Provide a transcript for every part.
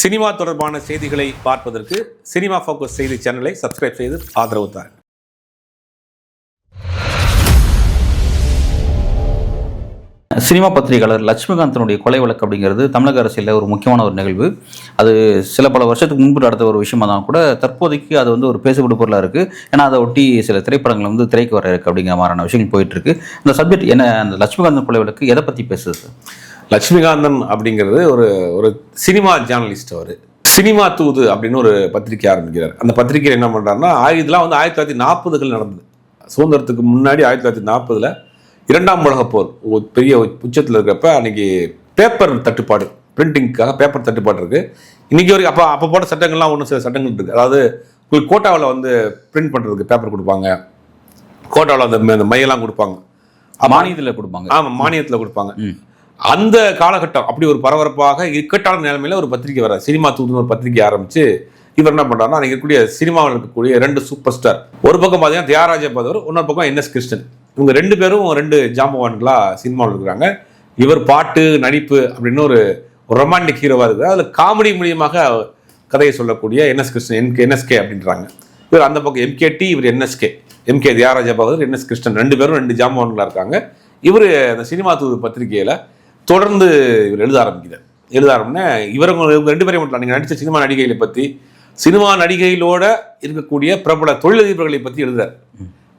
Cinema தொடர்பான செய்திகளை பார்ப்பதற்கு சினிமா ஃபோக்கஸ் செய்தி சேனலை சப்ஸ்கிரைப் செய்து ஆதரவு தாருங்கள். சினிமா பத்திரிகையாளர் லட்சுமிகாந்தனுடைய கொலை வழக்கு அப்படிங்கிறது தமிழக அரசியலில் ஒரு முக்கியமான ஒரு நிகழ்வு. அது சில பல வருஷத்துக்கு முன்பு நடந்த ஒரு விஷயமா தான் கூட தற்போதைக்கு அது வந்து ஒரு பேசுபடு பொருளாக இருக்குது ஏன்னா அதை ஒட்டி சில திரைப்படங்கள் வந்து திரைக்கு வர இருக்குது அப்படிங்கிற மாதிரியான விஷயங்கள் போயிட்டு இருக்கு. இந்த சப்ஜெக்ட் என்ன? அந்த லட்சுமிகாந்தன் கொலை வழக்கு எதை பற்றி பேசுது? லட்சுமிகாந்தன் அப்படிங்கிறது ஒரு ஒரு சினிமா ஜேர்னலிஸ்ட் அவர். சினிமா தூது அப்படின்னு ஒரு பத்திரிக்கை ஆரம்பிக்கிறார். அந்த பத்திரிக்கையில் என்ன பண்ணுறாருன்னா இதெல்லாம் வந்து ஆயிரத்தி தொள்ளாயிரத்தி நாற்பதுகள் நடந்தது. சுதந்திரத்துக்கு முன்னாடி ஆயிரத்தி தொள்ளாயிரத்தி நாற்பதுல இரண்டாம் உலகப் போர் ஒரு பெரிய உச்சத்தில் இருக்கிறப்ப அன்னைக்கு பேப்பர் தட்டுப்பாடு பிரிண்டிங்க்காக பேப்பர் தட்டுப்பாடு இருக்கு. இன்னைக்கு வரைக்கும் அப்போ அப்போ போட்ட சட்டங்கள்லாம் ஒன்றும் சில சட்டங்கள் இருக்கு. அதாவது கோட்டாவில் வந்து பிரிண்ட் பண்ணுறதுக்கு பேப்பர் கொடுப்பாங்க. கோட்டாவில் அந்த மையெல்லாம் கொடுப்பாங்க. மானியத்தில் கொடுப்பாங்க. ஆமாம் மானியத்தில் கொடுப்பாங்க. அந்த காலகட்டம் அப்படி ஒரு பரபரப்பாக இக்கட்டான நிலைமையில ஒரு பத்திரிக்கை வர சினிமா தூதுன்னு ஒரு பத்திரிக்கை ஆரம்பிச்சு இவர் என்ன பண்றாருன்னா இருக்கக்கூடிய சினிமாவில் இருக்கக்கூடிய ரெண்டு சூப்பர் ஸ்டார். ஒரு பக்கம் பார்த்தீங்கன்னா தியாகராஜ பதவர் இன்னொரு பக்கம் என்எஸ் கிருஷ்ணன். இவங்க ரெண்டு பேரும் ரெண்டு ஜாம்பவான்களாக சினிமாவில் இருக்கிறாங்க. இவர் பாட்டு நடிப்பு அப்படின்னு ஒரு ரொமான்டிக் ஹீரோவாக இருக்குது. அதில் காமெடி மூலியமாக கதையை சொல்லக்கூடிய என்எஸ் கிருஷ்ணன் என் என்எஸ்கே அப்படின்றாங்க. இவர் அந்த பக்கம் எம்கேடி இவர் NSK MK Thyagaraja Bahadur NS Krishnan ரெண்டு பேரும் ரெண்டு ஜாம்பவான்களாக இருக்காங்க. இவர் அந்த சினிமா தூது பத்திரிகையில் தொடர்ந்து இவர் எழுத ஆரம்பிக்கிறார். எழுத ஆரம்பினா இவங்க இவங்க ரெண்டு பேரையும் மட்டும் நீங்கள் நடித்த சினிமா நடிகைகளை பற்றி சினிமா நடிகைகளோட இருக்கக்கூடிய பிரபல தொழிலதிபர்களை பற்றி எழுதுறார்.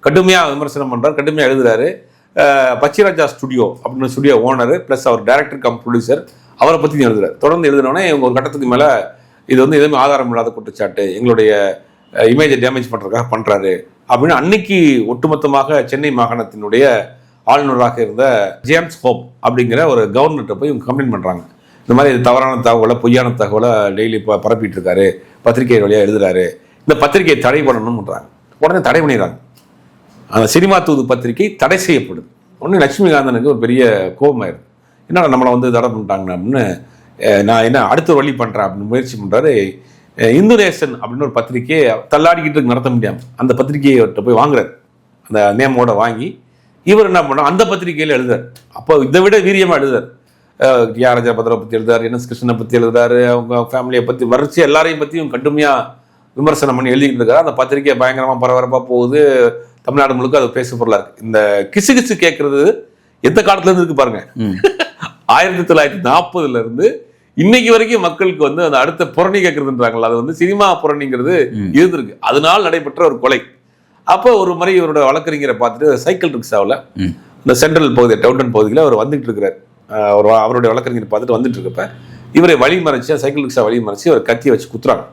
கடுமையாக விமர்சனம் பண்றார் கடுமையாக எழுதுறாரு. பச்சிராஜா ஸ்டுடியோ அப்படின்னு ஸ்டுடியோ ஓனர் ப்ளஸ் அவர் டைரக்டர் கம் ப்ரொடியூசர் அவரை பற்றி எழுதுறாரு தொடர்ந்து எழுதினோடனே இவங்க ஒரு கட்டத்துக்கு மேலே இது வந்து எதுவுமே ஆதாரம் இல்லாத குற்றச்சாட்டு எங்களுடைய இமேஜை டேமேஜ் பண்ணுறதுக்காக பண்ணுறாரு அப்படின்னு அன்னைக்கு ஒட்டுமொத்தமாக சென்னை மாகாணத்தினுடைய ஆளுநராக இருந்த ஜேம்ஸ் ஹோப் அப்படிங்கிற ஒரு கவர்னர்கிட்ட போய் இவங்க கம்ப்ளைண்ட் பண்ணுறாங்க இந்த மாதிரி தவறான தகவலை பொய்யான தகவலை டெய்லி இப்போ பரப்பிட்டு இருக்காரு பத்திரிகை வழியாக எழுதுறாரு. இந்த பத்திரிகையை தடை பண்ணணும்ன்றாங்க உடனே தடை பண்ணிடுறாங்க. அந்த சினிமா தூது பத்திரிகை தடை செய்யப்படுது. உடனே லட்சுமிகாந்தனுக்கு ஒரு பெரிய கோபமாயிருது என்னடா நம்மளை வந்து தடை பண்ணிட்டாங்க அப்படின்னு நான் என்ன அடுத்த ஒரு வழி பண்ணுறேன் அப்படின்னு முயற்சி பண்ணுறாரு இந்து நேசன் அப்படின்னு ஒரு பத்திரிக்கையை தள்ளாடிக்கிட்டு நடத்த முடியாமல் அந்த பத்திரிகையை போய் வாங்குறாரு. அந்த நேமோட வாங்கி இவர் என்ன பண்ணா அந்த பத்திரிகையில் எழுதுறார். அப்போ இதை விட வீரியமாக எழுதுறார். தியாகராஜா பத்திரை பற்றி எழுதுறாரு என் எஸ் கிருஷ்ணனை பற்றி எழுதுறாரு அவங்க ஃபேமிலியை பற்றி வரிசை எல்லாரையும் பற்றியும் கடுமையாக விமர்சனம் பண்ணி எழுதிக்கிட்டு இருக்காரு அந்த பத்திரிகை பயங்கரமாக பரபரப்பாக போகுது. தமிழ்நாடு முழுக்க அது பேசு பொருளாக இருக்கு. இந்த கிசு கிசு கேட்கறது எந்த காலத்துல இருந்து இருக்கு பாருங்க. ஆயிரத்தி தொள்ளாயிரத்தி நாற்பதுல இருந்து இன்னைக்கு வரைக்கும் மக்களுக்கு வந்து அந்த அடுத்த புரணி கேட்கறதுன்றாங்களா அது வந்து சினிமா புரணிங்கிறது. இருந்திருக்கு. அதனால் நடைபெற்ற ஒரு கொலை. அப்போ ஒரு முறை இவரோட வழக்கறிஞரை பார்த்துட்டு சைக்கிள் ரிக்ஷாவில் ம். இந்த சென்ட்ரல் பகுதி டவுட்டன் பகுதியில் அவர் வந்துட்டு இருக்கிறார். அஹ் ஒரு அவருடைய வழக்கறிஞர் பார்த்துட்டு வந்துட்டு இருக்கப்ப இவரை வழி மறைச்சு சைக்கிள் ரிக்ஷா வழி மறைச்சு அவர் கத்தியை வச்சு குத்துறாங்க.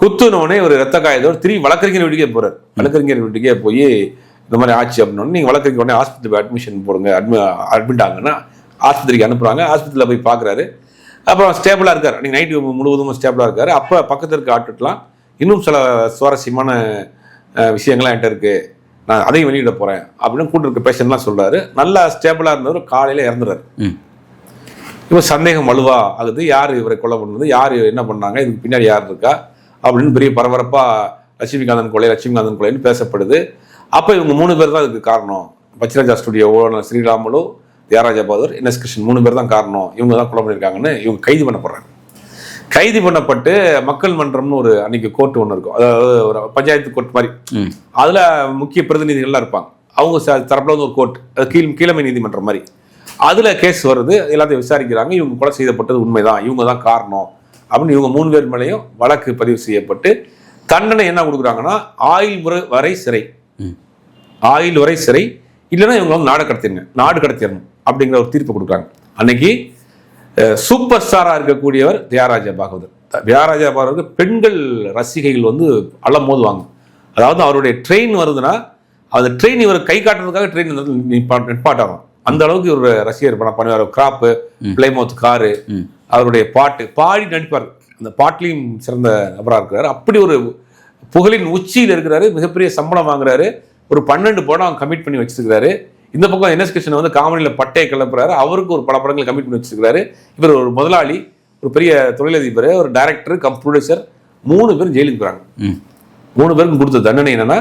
குத்துனோடனே ஒரு ரத்த காயத்தோட திரும்பி வழக்கறிஞர் வீட்டுக்கே போறாரு. வழக்கறிஞர் வீட்டுக்கே போய் இந்த மாதிரி ஆச்சு அப்படின்னோடனே நீங்கள் வழக்கறிஞர் உடனே ஆஸ்பத்திரி போய் அட்மிஷன் போடுங்க. அட்மி அட்மிட் ஆகுங்கன்னா ஆஸ்பத்திரிக்கு அனுப்புறாங்க. ஆஸ்பத்திரியில் போய் பார்க்குறாரு அப்புறம் ஸ்டேபிளாக இருக்கார். அன்றைக்கி நைட்டு முழுவதும் ஸ்டேபிளாக இருக்கார். அப்போ பக்கத்தில் இருக்க ஆட்டுலாம் இன்னும் சில சுவாரஸ்யமான விஷயங்கள்லாம் என்கிட்ட இருக்கு. நான் அதையும் வெளியிட போகிறேன் அப்படின்னு கூட்டு இருக்க பேஷண்ட்லாம் சொல்றாரு. நல்லா ஸ்டேபிளாக இருந்தவர் காலையில் இறந்துறாரு. இவர் சந்தேகம் வலுவா ஆகுது. யார் இவரை கொலை பண்ணது? யார் என்ன பண்ணாங்க? இதுக்கு பின்னாடி யார் இருக்கா? அப்படின்னு பெரிய பரபரப்பா லட்சுமிகாந்தன் கொலை லட்சுமிகாந்தன் கொலைன்னு பேசப்படுது. அப்போ இவங்க மூணு பேர் தான் இதுக்கு காரணம். Pachiraja studio owner Sriramulu Thyagaraja Bahadur NS Krishnan மூணு பேர் தான் காரணம். இவங்க தான் கொலை பண்ணியிருக்காங்கன்னு இவங்க கைது பண்ணப்படுறாங்க. கைது பண்ணப்பட்டு மக்கள் மன்றம்னு ஒரு அன்னைக்கு கோர்ட் ஒன்று இருக்கும். அதாவது ஒரு பஞ்சாயத்து கோர்ட் மாதிரி. அதுல முக்கிய பிரதிநிதிகள்லாம் இருப்பாங்க. அவங்க தரப்புல வந்து ஒரு கோர்ட் அது கீழ் கீழமை நீதிமன்றம் மாதிரி. அதுல கேஸ் வருது எல்லாத்தையும் விசாரிக்கிறாங்க இவங்க கொலை செய்யப்பட்டது உண்மைதான் இவங்க தான் காரணம். அப்படின்னு இவங்க மூணு பேர் மேலேயும் வழக்கு பதிவு செய்யப்பட்டு தண்டனை என்ன கொடுக்குறாங்கன்னா ஆயுள் முறை வரை சிறை. ஆயுள் வரை சிறை இல்லைன்னா இவங்க வந்து நாடு கடத்திடுங்க நாடு கடத்திடணும் அப்படிங்கிற ஒரு தீர்ப்பு கொடுக்குறாங்க. அன்னைக்கு சூப்பர் ஸ்டாரா இருக்கக்கூடியவர் தியாகராஜா பாகவதர். தியாகராஜா பாகவதற்கு பெண்கள் ரசிகைகள் வந்து அலம் மோதுவாங்க. அதாவது அவருடைய ட்ரெயின் வருதுன்னா அந்த ட்ரெயின் இவர் கை காட்டுறதுக்காக ட்ரெயின் நிப்பாட்டாகும் அந்த அளவுக்கு இவர் ரசிகர் பண்ண பண்ணுவார். Crop Plymouth car. அவருடைய பாட்டு பாடி நடிப்பார். அந்த பாட்டிலையும் சிறந்த நபராக இருக்கிறார். அப்படி ஒரு புகழின் உச்சியில் இருக்கிறாரு. மிகப்பெரிய சம்பளம் வாங்குறாரு. ஒரு பன்னெண்டு படம் கமிட் பண்ணி வச்சிருக்காரு இந்த பக்கம் என்எஸ் கிருஷ்ணன் வந்து காமெடியில் பட்டையை கிளப்புறாரு. அவருக்கு ஒரு பல படங்களை கமிட் பண்ணி வச்சிருக்காரு இவர் ஒரு முதலாளி ஒரு பெரிய தொழிலதிபர் ஒரு டைரக்டர் கம் ப்ரொடியூசர் மூணு பேரும் ஜெயிலுக்கு போகிறாங்க. மூணு பேருக்கும் கொடுத்த தண்டனை என்னன்னா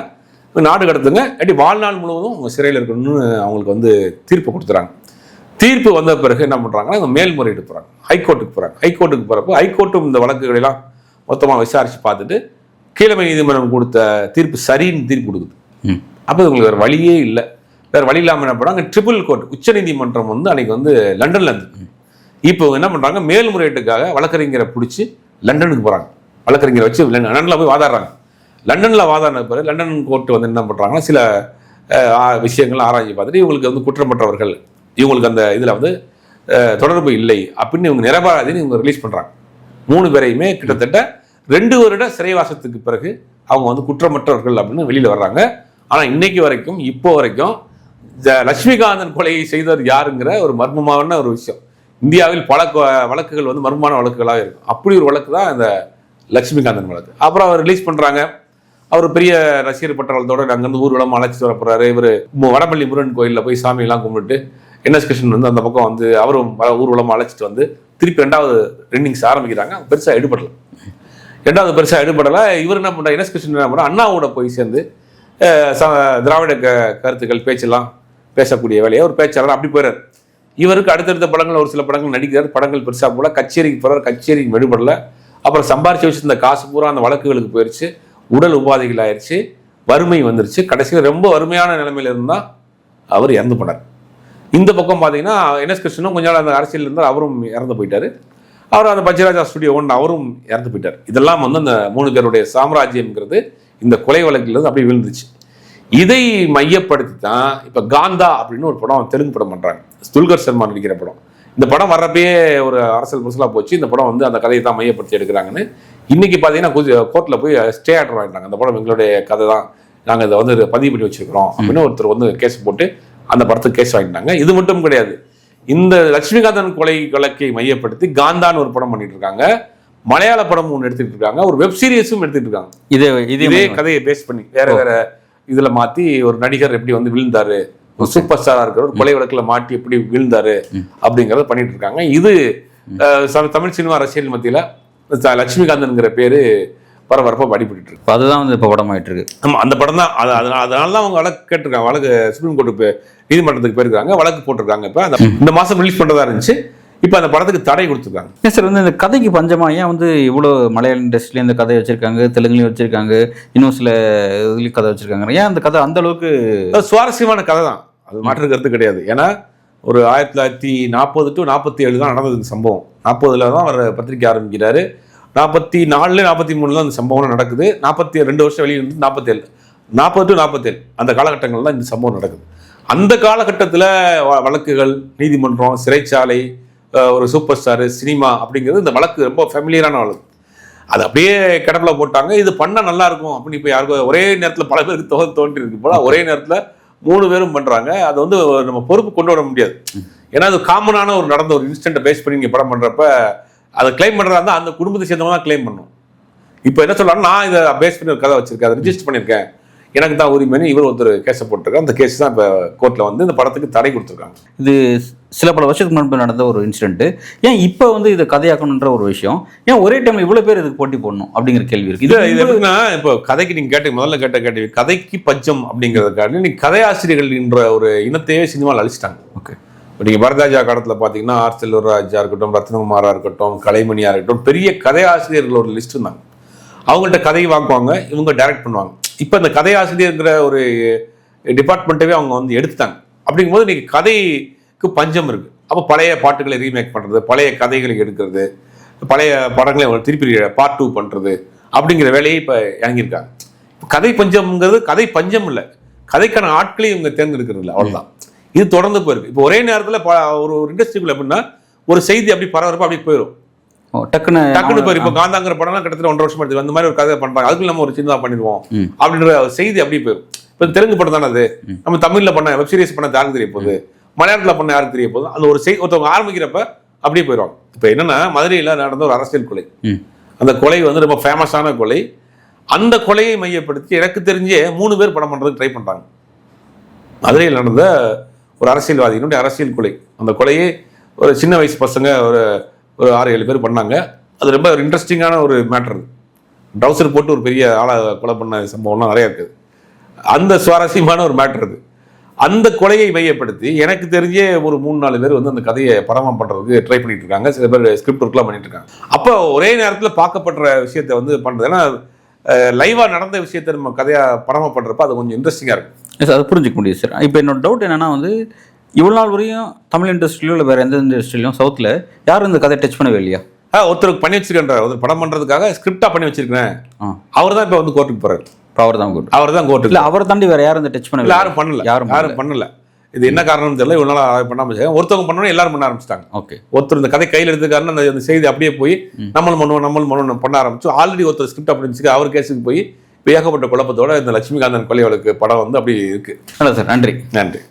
நாடு கடத்துங்க இல்லாட்டி வாழ்நாள் முழுவதும் உங்க சிறையில் இருக்கணும்னு அவங்களுக்கு வந்து தீர்ப்பு கொடுத்துறாங்க. தீர்ப்பு வந்த பிறகு என்ன பண்றாங்கன்னா இவங்க மேல்முறையீடு போறாங்க. ஹைகோர்ட்டுக்கு போறாங்க. ஹைகோர்ட்டுக்கு போறப்போ ஹைகோர்ட்டும் இந்த வழக்குகளெல்லாம் மொத்தமா விசாரிச்சு பார்த்துட்டு கீழமை நீதிமன்றம் கொடுத்த தீர்ப்பு சரின்னு தீர்ப்பு கொடுக்குது. அப்போ இவங்களுக்கு வேற வழியே இல்லை. வேறு வழி இல்லாமல் என்ன பண்ணாங்க ட்ரிபிள் கோர்ட் உச்சநீதிமன்றம் வந்து அன்றைக்கி வந்து லண்டனில் இருந்து. இப்போ என்ன பண்ணுறாங்க மேல்முறையீட்டுக்காக வழக்கறிஞரை பிடிச்சி லண்டனுக்கு போகிறாங்க வழக்கறிஞரை வச்சு லண்டனில் போய் வாதாடுறாங்க. லண்டனில் வாதாடின பிறகு லண்டன் கோர்ட் வந்து என்ன பண்ணுறாங்கன்னா சில விஷயங்கள் ஆராய்ச்சி பார்த்துட்டு இவங்களுக்கு வந்து குற்றமற்றவர்கள் இவங்களுக்கு அந்த இதில் வந்து தொடர்பு இல்லை அப்படின்னு இவங்க நிரபராதின்னு இவங்க ரிலீஸ் பண்ணுறாங்க மூணு பேரையுமே கிட்டத்தட்ட ரெண்டு வருட சிறைவாசத்துக்கு பிறகு அவங்க வந்து குற்றமற்றவர்கள் அப்படின்னு வெளியில் வர்றாங்க. ஆனால் இன்னைக்கு வரைக்கும் இப்போ வரைக்கும் லட்சுமிகாந்தன் கொலையை செய்தவர் யாருங்கிற ஒரு மர்மமான ஒரு விஷயம். இந்தியாவில் பல கொ- வழக்குகள் வந்து மர்மமான வழக்குகளாக இருக்கும். அப்படி ஒரு வழக்கு தான் இந்த லட்சுமிகாந்தன் வழக்கு. அப்புறம் அவர் ரிலீஸ் பண்ணுறாங்க அவர் பெரிய ரசிகர் பட்டாளத்தோட அங்கேருந்து ஊர்வலம் அழைச்சிட்டு வர இவர் வடபள்ளி முருகன் கோயிலில் போய் சாமியெல்லாம் கும்பிட்டு என்எஸ் கிருஷ்ணன் வந்து அந்த பக்கம் வந்து அவரும் வ- ஊர்வலம் அழைச்சிட்டு வந்து திருப்பி ரெண்டாவது ரெண்டிங்ஸ் ஆரம்பிக்கிறாங்க. பெருசாக எடுபடல. ரெண்டாவது பெருசாக எடுபடலை. இவர் என்ன பண்ணுறாரு என்எஸ் கிருஷ்ணன் என்ன பண்ணுறாரு அண்ணாவோட போய் சேர்ந்து ச- திராவிட க கருத்துக்கள் பேச்செல்லாம் பேசக்கூடிய வேலையை ஒரு பேச்சாளர் அப்படி போயிறார். இவருக்கு அடுத்தடுத்த படங்கள் ஒரு சில படங்கள் நடிக்கிறார். படங்கள் பெருசாக போல கச்சேரிக்கு போகிறார் கச்சேரிக்கு விடுபடல. அப்புறம் சம்பாரிச்சு வச்சிருந்த காசு பூரா அந்த வழக்குகளுக்கு போயிடுச்சு உடல் உபாதைகள் ஆயிடுச்சு வறுமை வந்துருச்சு. கடைசியில் ரொம்ப வறுமையான நிலைமையில இருந்தால் அவர் இறந்து போனார். இந்த பக்கம் பார்த்தீங்கன்னா என்எஸ் கிருஷ்ணனும் கொஞ்ச நாள் அந்த அரசியல் இருந்தால் அவரும் இறந்து போயிட்டார். அவர் அந்த பச்சராஜா ஸ்டுடியோ ஒன்று அவரும் இறந்து போயிட்டார். இதெல்லாம் வந்து அந்த மூணு பேருடைய சாம்ராஜ்யம்ங்கிறது இந்த கொலை வழக்கிலிருந்து அப்படியே விழுந்துச்சு இதை மையப்படுத்தி தான் இப்போ காந்தா அப்படின்னு ஒரு படம் தெலுங்கு படம் பண்றாங்க. துல்கர் சர்மா நடிக்கிற படம். இந்த படம் வர்றப்பயே ஒரு அரசியல் முசலா போச்சு. இந்த படம் வந்து அந்த கதையை தான் மையப்படுத்தி எடுக்கிறாங்கன்னு. இன்னைக்கு பார்த்தீங்கன்னா கோர்ட்டில் போய் ஸ்டே ஆர்டர் வாங்கிட்டாங்க. அந்த படம் எங்களுடைய கதை தான். நாங்கள் இதை வந்து பதிவு பண்ணி வச்சிருக்கிறோம் அப்படின்னு ஒருத்தர் வந்து கேஸ் போட்டு அந்த படத்துக்கு கேஸ் வாங்கிட்டாங்க. இது மட்டும் கிடையாது. இந்த லட்சுமிகாந்தன் கொலை வழக்கை மையப்படுத்தி காந்தான்னு ஒரு படம் பண்ணிட்டு இருக்காங்க. மலையாள படம் ஒன்று எடுத்துட்டு இருக்காங்க. ஒரு வெப் சீரிஸும் எடுத்துட்டு இருக்காங்க. இதே இதே கதையை பேஸ் பண்ணி வேற வேற இதுல மாத்தி ஒரு நடிகர் எப்படி வந்து விழுந்தாரு? ஒரு சூப்பர் ஸ்டாரா இருக்கிற ஒரு கொலை வழக்குல மாட்டி எப்படி விழுந்தாரு? அப்படிங்கறத பண்ணிட்டு இருக்காங்க. இது தமிழ் சினிமா அரசியல் மத்தியில லட்சுமிகாந்தன்ங்கிற பேரு பரபரப்பா அடிபட்டு இருக்கு. அதுதான் வந்து இப்போ படமாயிட்டு இருக்கு. ஆமா அந்த படம் தான் அது அதனால அதனால தான் அவங்க வழக்கு கேட்டிருக்காங்க. வழக்கு சுப்ரீம் கோர்ட்டு நீதிமன்றத்துக்கு போயிருக்காங்க. வழக்கு போட்டிருக்காங்க இப்ப. அந்த இந்த மாசம் ரிலீஸ் பண்றதா இருந்துச்சு. இப்ப அந்த படத்துக்கு தடை கொடுத்துருக்காங்க. சார் வந்து இந்த கதைக்கு பஞ்சமா ஏன் வந்து இவ்வளோ மலையாள இண்டஸ்ட்ரியில இந்த கதை வச்சிருக்காங்க தெலுங்குலையும் வச்சிருக்காங்க இன்னும் சில இதுலயும் கதை வச்சிருக்காங்க. ஏன் அந்த கதை அந்த அளவுக்கு சுவாரஸ்யமான கதை தான் அது மாற்று கருத்து கிடையாது. ஏன்னா ஒரு ஆயிரத்தி தொள்ளாயிரத்தி நாற்பது டு நாற்பத்தி ஏழு தான் நடந்தது இந்த சம்பவம். நாற்பதுல தான் அவர் பத்திரிக்கை ஆரம்பிக்கிறாரு. நாற்பத்தி நாலுல நாற்பத்தி மூணுல அந்த சம்பவம் நடக்குது. நாற்பத்தி ரெண்டு வருஷம் வெளியே இருந்து நாற்பத்தேழு நாற்பது டு நாற்பத்தேழு அந்த காலகட்டங்கள்ல தான் இந்த சம்பவம் நடக்குது. அந்த காலகட்டத்தில் வழக்குகள் நீதிமன்றம் சிறைச்சாலை ஒரு சூப்பர் ஸ்டார் சினிமா அப்படிங்கிறது இந்த வழக்கு ரொம்ப ஃபெமிலியரான வழக்கு. அது அப்படியே கிடப்புல போட்டாங்க. இது பண்ணால் நல்லா இருக்கும் அப்படின்னு இப்போ யாருக்கும் ஒரே நேரத்தில் பல பேருக்கு தோ தோன்றி போல். ஒரே நேரத்தில் மூணு பேரும் பண்ணுறாங்க அது வந்து நம்ம பொறுப்பு கொண்டு வர முடியாது. ஏன்னா அது காமனான ஒரு நடந்த ஒரு இன்ஸ்டன்ட்டை பேஸ் பண்ணி நீங்கள் படம் பண்ணுறப்ப அதை கிளைம் பண்ணுறதா இருந்தால் அந்த குடும்பத்தை சேர்ந்தவங்க தான் கிளைம் பண்ணும். இப்போ என்ன சொல்றாங்க நான் இதை பேஸ் பண்ணி ஒரு கதை வச்சுருக்கேன். அதை ரிஜிஸ்டர் பண்ணியிருக்கேன். எனக்கு தான் உரிமைன்னு இவர் ஒருத்தர் கேஸை போட்டிருக்காரு. அந்த கேஸ் தான் இப்போ கோர்ட்டில் வந்து இந்த படத்துக்கு தடை கொடுத்துருக்காங்க. இது சில பல வருஷத்துக்கு முன்பு நடந்த ஒரு இன்சிடென்ட் ஏன் இப்போ வந்து இதை கதையாக்கணுன்ற ஒரு விஷயம்? ஏன் ஒரே டைம்ல இவ்வளவு பேர் இதுக்கு போட்டி போடணும் அப்படிங்கிற கேள்வி இருக்கு. இது இது எப்படின்னா இப்போ கதைக்கு நீங்க கேட்ட முதல்ல கேட்ட கேள்வி கதைக்கு பஞ்சம் அப்படிங்கிறதுக்காக நீ கதையாசிரியர்கள் என்ற ஒரு இனத்தையே சினிமாவில் அழிச்சிட்டாங்க. ஓகே இப்போ நீங்கள் பரதாஜா காலத்தில் பார்த்தீங்கன்னா ஆர் செல்வராஜா இருக்கட்டும் ரத்னகுமாரா இருக்கட்டும் கலைமணியா இருக்கட்டும் பெரிய கதையாசிரியர்கள் ஒரு லிஸ்ட் இருந்தாங்க. அவங்கள்ட்ட கதையை வாங்குவாங்க இவங்க டைரக்ட் பண்ணுவாங்க. இப்போ இந்த கதையாசிரியர்ங்கிற ஒரு டிபார்ட்மெண்ட்டவே அவங்க வந்து எடுத்துட்டாங்க. அப்படிங்கும்போது இன்னைக்கு கதைக்கு பஞ்சம் இருக்குது அப்போ பழைய பாட்டுகளை ரீமேக் பண்ணுறது பழைய கதைகளை எடுக்கிறது பழைய படங்களை திருப்பி பார்ட் டூ பண்ணுறது அப்படிங்கிற வேலையை இப்போ இறங்கியிருக்காங்க. இப்போ கதை பஞ்சம்ங்கிறது கதை பஞ்சம் இல்லை. கதைக்கான ஆட்களையும் இவங்க தேர்ந்தெடுக்கிறது இல்லை. அவ்வளோதான் இது தொடர்ந்து போயிருக்கு. இப்போ ஒரே நேரத்தில் ஒரு ஒரு இண்டஸ்ட்ரிக்குள்ள எப்படின்னா ஒரு செய்தி அப்படி பரபரப்பாக அப்படி போயிடும் டக்குன்னு டக்குனு போயிரு இப்போ காந்தாங்கிற படம்லாம் கிட்டத்தட்ட ஒன்றரை வருஷம் எடுத்து அந்த மாதிரி ஒரு கதை பண்றாங்க. அதுக்கு நம்ம ஒரு சின்னதா பண்ணிடுவோம். அப்படின்ற செய்தி போயிடும் இப்போ தெலுங்கு படம் தானே அது? நம்ம தமிழ்ல பண்ண வெப் சீரிஸ் பண்ண யாருக்கு தெரிய போகுது மலையாளத்துல பண்ண யாருக்கு தெரிய போகுது அந்த ஒரு செய் ஒருத்தவங்க ஆரம்பிக்கிறப்ப அப்படியே போயிடுவாங்க. இப்போ என்னன்னா மதுரையில் நடந்த ஒரு அரசியல் கொலை. அந்த கொலை வந்து ரொம்ப ஃபேமஸான கொலை. அந்த கொலையை மையப்படுத்தி எனக்கு தெரிஞ்சே மூணு பேர் படம் பண்றதுக்கு ட்ரை பண்றாங்க. மதுரையில் நடந்த ஒரு அரசியல்வாதியினுடைய அரசியல் கொலை. அந்த கொலையை ஒரு சின்ன வயசு பசங்க ஒரு ஒரு ஆறு ஏழு பேர் பண்ணாங்க. அது ரொம்ப ஒரு இன்ட்ரெஸ்டிங்கான ஒரு மேட்டர் ட்ரௌசர் போட்டு ஒரு பெரிய ஆளை கொலை பண்ண சம்பவம்லாம் நிறையா இருக்குது அந்த சுவாரஸ்யமான ஒரு மேட்டர் அது. அந்த கொலையை மையப்படுத்தி எனக்கு தெரிஞ்சே ஒரு மூணு நாலு பேர் வந்து அந்த கதையை படமா பண்ணுறதுக்கு ட்ரை பண்ணிட்டு இருக்காங்க. சில பேர் ஸ்கிரிப்ட் ஒர்க்லாம் பண்ணிட்டு இருக்காங்க. அப்போ ஒரே நேரத்தில் பார்க்கப்படுற விஷயத்தை வந்து பண்ணுறது ஏன்னா லைவாக நடந்த விஷயத்தை நம்ம கதையாக படமா பண்ணுறப்ப அது கொஞ்சம் இன்ட்ரெஸ்டிங்காக இருக்கும். சார் அது புரிஞ்சுக்க முடியும் சார் இப்போ என்னோட டவுட் என்னன்னா வந்து இவ்வளோ நாள் வரையும் தமிழ் இண்டஸ்ட்ரியிலோ இல்லை வேறு எந்த இண்டஸ்ட்ரியிலும் சவுத்தில் யாரும் இந்த கதையை டச் பண்ணவே இல்லையா? ஆ, ஒருத்தருக்கு பண்ணி வச்சிருக்கேன் ஒருத்தர் படம் பண்றதுக்காக ஸ்கிரிப்டா பண்ணி வச்சிருக்கேன் அவர் தான் இப்போ வந்து கோர்ட்டுக்கு போறாரு. இப்போ அவர் தான் கூட்டு அவர் தான் கோர்ட்டுக்கு இல்லை அவரை தாண்டி வேறு யாரும் இந்த டச் பண்ணவே இல்ல யாரும் பண்ணல. யாரும் யாரும் பண்ணல. இது என்ன காரணம்னு தெரியல. இவ்வளவு நாள் ஆராய்ச்சி பண்ணாம இருக்காங்க. ஒருத்தவங்க பண்ணணும் எல்லாரும் பண்ண ஆரம்பிச்சிட்டாங்க. ஓகே. ஒருத்தர் இந்த கதை கையில் எடுத்துக்காருன்னு அந்த செய்தி அப்படியே போய் நம்மளும் பண்ணுவோம் நம்மளும் பண்ணுவோம் பண்ண ஆரம்பிச்சு ஆல்ரெடி ஒருத்தர் ஸ்கிரிப்ட் அப்படி அவர் கேஸுக்கு போய் இப்ப ஏகப்பட்ட குழப்பத்தோட இந்த லட்சுமிகாந்தன் கொலை வழக்கு படம் வந்து அப்படி இருக்கு. சார். நன்றி. நன்றி.